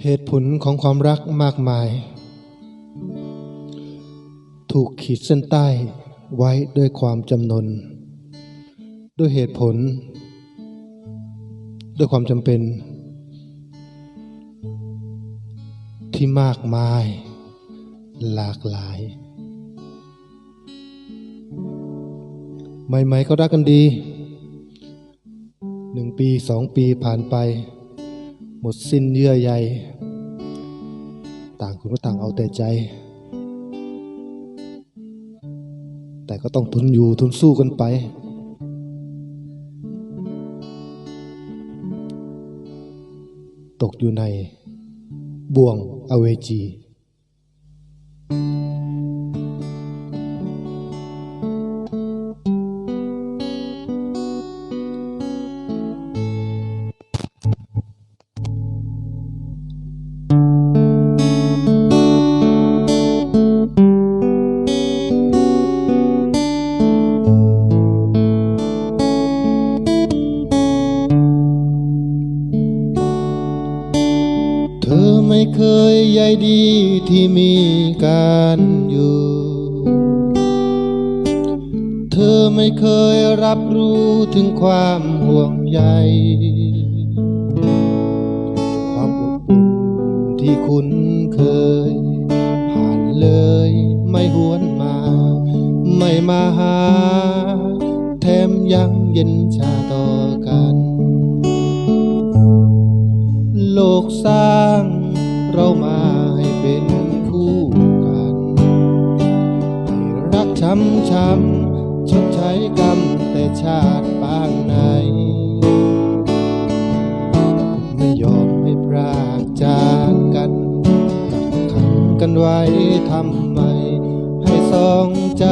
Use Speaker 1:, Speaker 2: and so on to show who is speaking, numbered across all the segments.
Speaker 1: เหตุผลของความรักมากมาย ถูกขีดเส้นใต้ไว้ด้วยความจำนน ด้วยเหตุผล ด้วยความจำเป็น ที่มากมาย หลากหลาย ใหม่ๆก็รักกันดีหนึ่งปีสองปีผ่านไป หมดสิ้นเยื่อใยต่างคนก็ต่างเอาแต่ใจ แต่ก็ต้องทนอยู่ทนสู้กันไปตกอยู่ในบ่วงอเวจี เคยใยดีที่มีการอยู่ เธอไม่เคยรับรู้ถึงความห่วงใย ความอบอุ่นที่คุ้นเคย ผ่านเลยไม่หวนมา ไม่มาหา แถมยังเย็นชาต่อกันโลกสร้าง เรามาให้เป็นคู่กันให้รักช้ำช้ำชดใช้กรรมแต่ชาติปางไหน ไม่ยอมให้พรากจากกันกักขังกันไว้ทำไม ให้สองใจ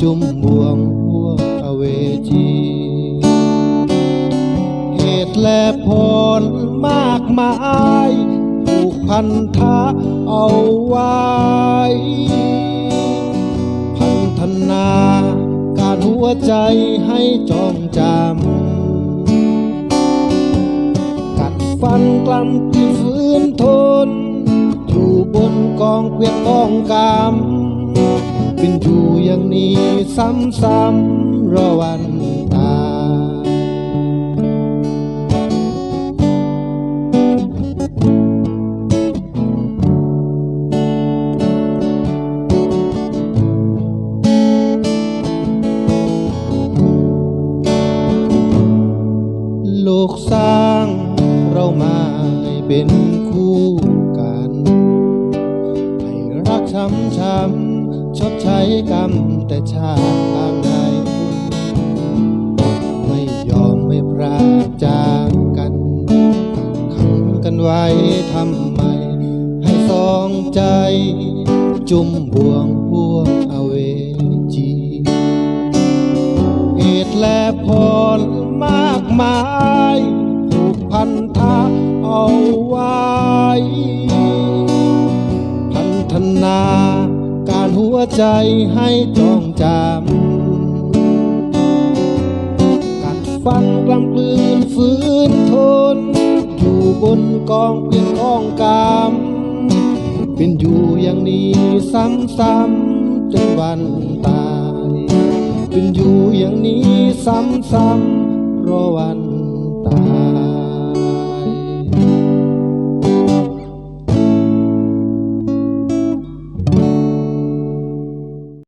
Speaker 1: จุ่มบ่วงห่วงอเวจีเหตุและผลมากมาย พันธะเอาไว้ พันธนา การหัวใจให้จองจำ กัดฟันกล้ำที่ฝืนทน อยู่บนกองเกวียนกองกำเป็นอยู่อย่างนี้ซ้ำๆรอวัน โลกสร้างเรามาให้เป็นคู่กันให้รักช้ำช้ำชดใช้กรรมแต่ชาติทางใดไม่ยอมไม่พรากจากกันขังกันไว้ทำไม ให้สองใจ จุ่มบ่วงห่วงอเวจีเหตุและผล มากมายผูกพันธะเอาไว้ พันธนาการหัวใจให้จองจำ กัดฟันกลำกลืนฝืนทน อยู่บนกองเปลี่ยนกองกำเป็นอยู่อย่างนี้ซ้ำๆจนวันตาย เป็นอยู่อย่างนี้ซ้ำๆ rowan tak